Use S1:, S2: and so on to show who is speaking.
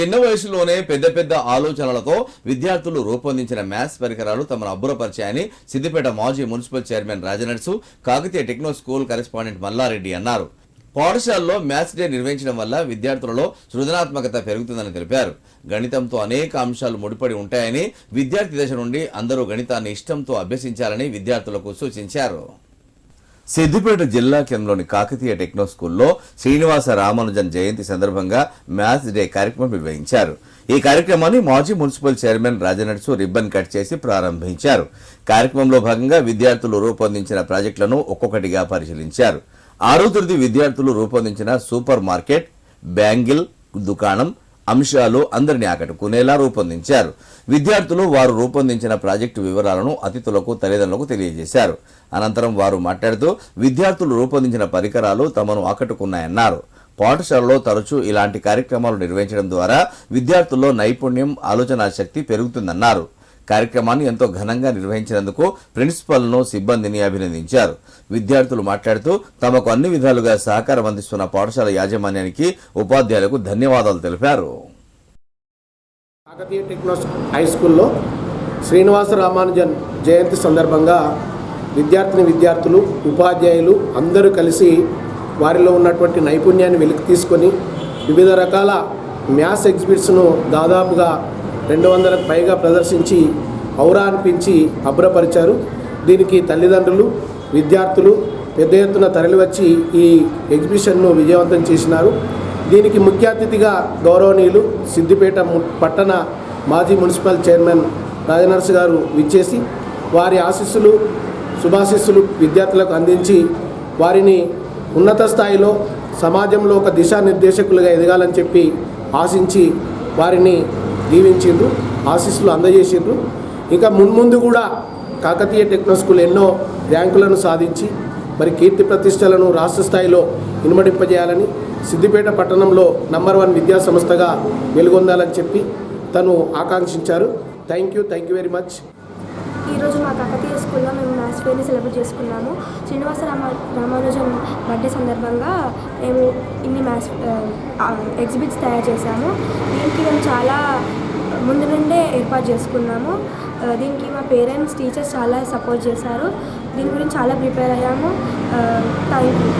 S1: చిన్న వయసులోనే పెద్ద పెద్ద ఆలోచనలతో విద్యార్థులు రూపొందించిన మ్యాథ్స్ పరికరాలు తమను అబ్బురపరిచాయని సిద్దిపేట మాజీ municipal chairman Rajanarsu Kakatiya techno school correspondent Mallareddy అన్నారు. పాఠశాలలో మ్యాథ్స్ డే నిర్వహించడం వల్ల విద్యార్థులలో సృజనాత్మకత పెరుగుతుందని తెలిపారు. గణితంతో అనేక అంశాలు ముడిపడి ఉంటాయని విద్యార్థి దశ నుండి అందరూ గణితాన్ని ఇష్టంతో అభ్యసించాలని విద్యార్థులకు సూచించారు. సిద్దిపేట జిల్లా కేంద్రంలోని కాకతీయ టెక్నో స్కూల్లో శ్రీనివాస రామానుజన్ జయంతి సందర్భంగా మ్యాథ్స్ డే కార్యక్రమం నిర్వహించారు. ఈ కార్యక్రమాన్ని మాజీ municipal chairman Rajanarsu ribbon cut చేసి ప్రారంభించారు. కార్యక్రమంలో భాగంగా విద్యార్థులు రూపొందించిన ప్రాజెక్టులను ఒక్కొక్కటిగా పరిశీలించారు. ఆరో తరగతి విద్యార్థులు రూపొందించిన సూపర్ మార్కెట్ బ్యాంగిల్ దుకాణం అంశాలు అందరినీ ఆకట్టుకునేలా రూపొందించారు. విద్యార్థులు వారు రూపొందించిన ప్రాజెక్టు వివరాలను అతిథులకు తల్లిదండ్రులకు తెలియజేశారు. అనంతరం వారు మాట్లాడుతూ విద్యార్థులు రూపొందించిన పరికరాలు తమను ఆకట్టుకున్నాయన్నారు. పాఠశాలలో తరచూ ఇలాంటి కార్యక్రమాలు నిర్వహించడం ద్వారా విద్యార్థుల్లో నైపుణ్యం ఆలోచనా శక్తి పెరుగుతుందన్నారు. కార్యక్రమాన్ని ఎంతో ఘనంగా నిర్వహించినందుకు ప్రిన్సిపల్ను సిబ్బందిని అభినందించారు. విద్యార్థులు మాట్లాడుతూ తమకు అన్ని విధాలుగా సహకారం అందిస్తున్న పాఠశాల యాజమాన్యానికి ఉపాధ్యాయులకు ధన్యవాదాలు తెలిపారు.
S2: కాకతీయ టెక్నో హై స్కూల్లో శ్రీనివాస రామానుజన్ జయంతి సందర్భంగా విద్యార్థిని విద్యార్థులు ఉపాధ్యాయులు అందరూ కలిసి వారిలో ఉన్నటువంటి నైపుణ్యాన్ని వెలికి తీసుకొని వివిధ రకాల మ్యాథ్స్ ఎగ్జిబిట్స్ను దాదాపుగా రెండు వందలకు పైగా ప్రదర్శించి ఔరా అనిపించి అభ్రపరిచారు. దీనికి తల్లిదండ్రులు విద్యార్థులు పెద్ద ఎత్తున తరలివచ్చి ఈ ఎగ్జిబిషన్ను విజయవంతం చేసినారు. దీనికి ముఖ్య అతిథిగా గౌరవనీయులు సిద్దిపేట ము- పట్టణ మాజీ మున్సిపల్ చైర్మన్ రాజనర్స్ గారు విచ్చేసి వారి ఆశీస్సులు శుభాశీస్సులు విద్యార్థులకు అందించి వారిని ఉన్నత స్థాయిలో సమాజంలో ఒక దిశానిర్దేశకులుగా ఎదగాలని చెప్పి ఆశించి వారిని దీవించిండ్రు ఆశీస్సులు అందజేసిండ్రు. ఇంకా మున్ముందు కూడా కాకతీయ టెక్నో స్కూల్ ఎన్నో ర్యాంకులను సాధించి మరి కీర్తి ప్రతిష్టలను రాష్ట్ర స్థాయిలో ఇనుమడింపజేయాలని సిద్దిపేట పట్టణంలో నంబర్ వన్ విద్యా సంస్థగా వెలుగొందాలని చెప్పి తను ఆకాంక్షించారు. Thank you thank you very much.
S3: ఈరోజు మా కాకతీయ స్కూల్లో మేము మ్యాథ్స్ ఫేర్ని సెలబ్రేట్ చేసుకున్నాము. శ్రీనివాస రామ రామానుజన్ బర్త్డే సందర్భంగా మేము ఇన్ని మ్యాథ్స్ ఎగ్జిబిట్స్ తయారు చేశాము. దీనికి మేము చాలా ముందు నుండే ఏర్పాటు చేసుకున్నాము. దీనికి మా పేరెంట్స్ టీచర్స్ చాలా సపోర్ట్ చేశారు. దీని గురించి చాలా ప్రిపేర్ అయ్యాము. Thank you